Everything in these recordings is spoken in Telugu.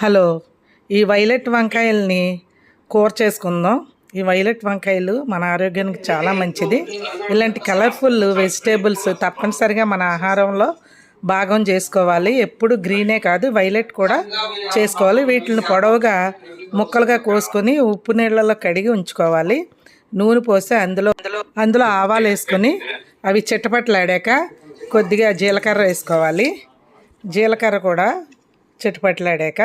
హలో ఈ వైలెట్ వంకాయల్ని కూర చేసుకుందాం. ఈ వైలెట్ వంకాయలు మన ఆరోగ్యానికి చాలా మంచిది. ఇలాంటి కలర్ఫుల్ వెజిటేబుల్స్ తప్పనిసరిగా మన ఆహారంలో భాగం చేసుకోవాలి. ఎప్పుడు గ్రీనే కాదు వైలెట్ కూడా చేసుకోవాలి. వీటిని పొడవుగా ముక్కలుగా కోసుకొని ఉప్పు నీళ్ళలో కడిగి ఉంచుకోవాలి. నూనె పోసి అందులో అందులో ఆవాలు వేసుకొని అవి చిట్టపట్లాడాక కొద్దిగా జీలకర్ర వేసుకోవాలి. జీలకర్ర కూడా చిట్టపట్లాడాక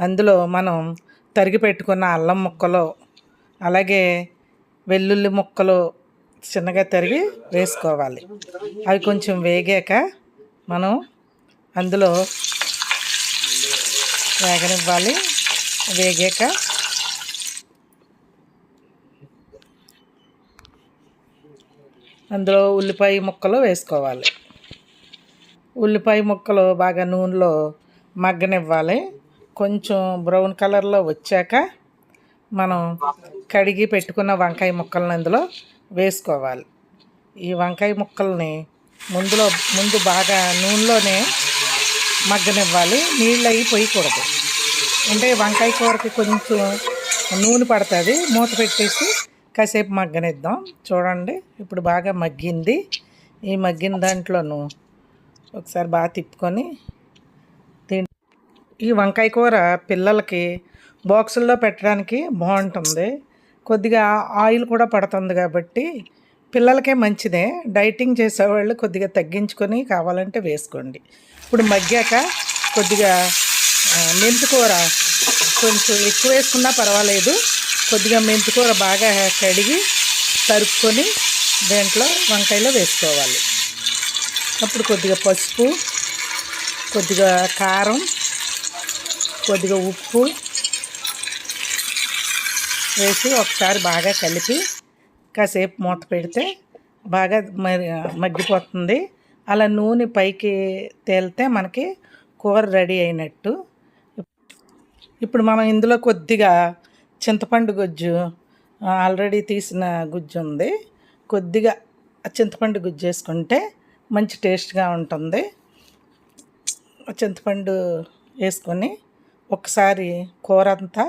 అందులో మనం తరిగి పెట్టుకున్న అల్లం ముక్కలు అలాగే వెల్లుల్లి ముక్కలు చిన్నగా తరిగి వేసుకోవాలి. అవి కొంచెం వేగాక మనం అందులో వేగనివ్వాలి. వేగాక అందులో ఉల్లిపాయ ముక్కలు వేసుకోవాలి. ఉల్లిపాయ ముక్కలు బాగా నూనెలో మగ్గనివ్వాలి. కొంచెం బ్రౌన్ కలర్లో వచ్చాక మనం కడిగి పెట్టుకున్న వంకాయ ముక్కలను అందులో వేసుకోవాలి. ఈ వంకాయ ముక్కల్ని ముందులో ముందు బాగా నూనెలోనే మగ్గనివ్వాలి. నీళ్ళు అవి పోయకూడదు. అంటే వంకాయ కూరకి కొంచెం నూనె పడుతుంది. మూత పెట్టేసి కాసేపు మగ్గనిద్దాం. చూడండి ఇప్పుడు బాగా మగ్గింది. ఈ మగ్గిన దాంట్లోనూ ఒకసారి బాగా తిప్పుకొని ఈ వంకాయ కూర పిల్లలకి బాక్సుల్లో పెట్టడానికి బాగుంటుంది. కొద్దిగా ఆయిల్ కూడా పడుతుంది కాబట్టి పిల్లలకే మంచిదే. డైటింగ్ చేసేవాళ్ళు కొద్దిగా తగ్గించుకొని కావాలంటే వేసుకోండి. ఇప్పుడు మగ్గాక కొద్దిగా మెంతికూర కొంచెం ఎక్కువ వేసుకున్నా పర్వాలేదు. కొద్దిగా మెంతికూర బాగా కడిగి తరుక్కొని దాంట్లో వంకాయలో వేసుకోవాలి. అప్పుడు కొద్దిగా పసుపు కొద్దిగా కారం కొద్దిగా ఉప్పు వేసి ఒకసారి బాగా కలిపి కాసేపు మూత పెడితే బాగా మరి మగ్గిపోతుంది. అలా నూనె పైకి తేలితే మనకి కూర రెడీ అయినట్టు. ఇప్పుడు మనం ఇందులో కొద్దిగా చింతపండు గుజ్జు ఆల్రెడీ తీసిన గుజ్జు ఉంది. కొద్దిగా చింతపండు గుజ్జు వేసుకుంటే మంచి టేస్ట్గా ఉంటుంది. చింతపండు వేసుకొని ఒకసారి కూర అంతా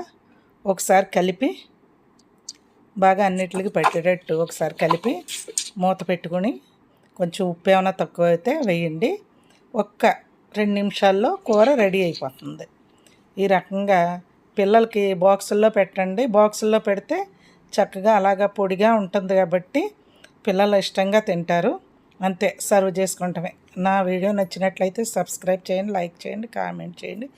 ఒకసారి కలిపి బాగా అన్నిటికి పెట్టేటట్టు ఒకసారి కలిపి మూత పెట్టుకొని కొంచెం ఉప్పు ఏమైనా తక్కువ అయితే వేయండి. ఒక్క రెండు నిమిషాల్లో కూర రెడీ అయిపోతుంది. ఈ రకంగా పిల్లలకి బాక్సుల్లో పెట్టండి. బాక్సుల్లో పెడితే చక్కగా అలాగా పొడిగా ఉంటుంది కాబట్టి పిల్లలు ఇష్టంగా తింటారు. అంతే సర్వ్ చేసుకుంటమే. నా వీడియో నచ్చినట్లయితే సబ్స్క్రైబ్ చేయండి లైక్ చేయండి కామెంట్ చేయండి.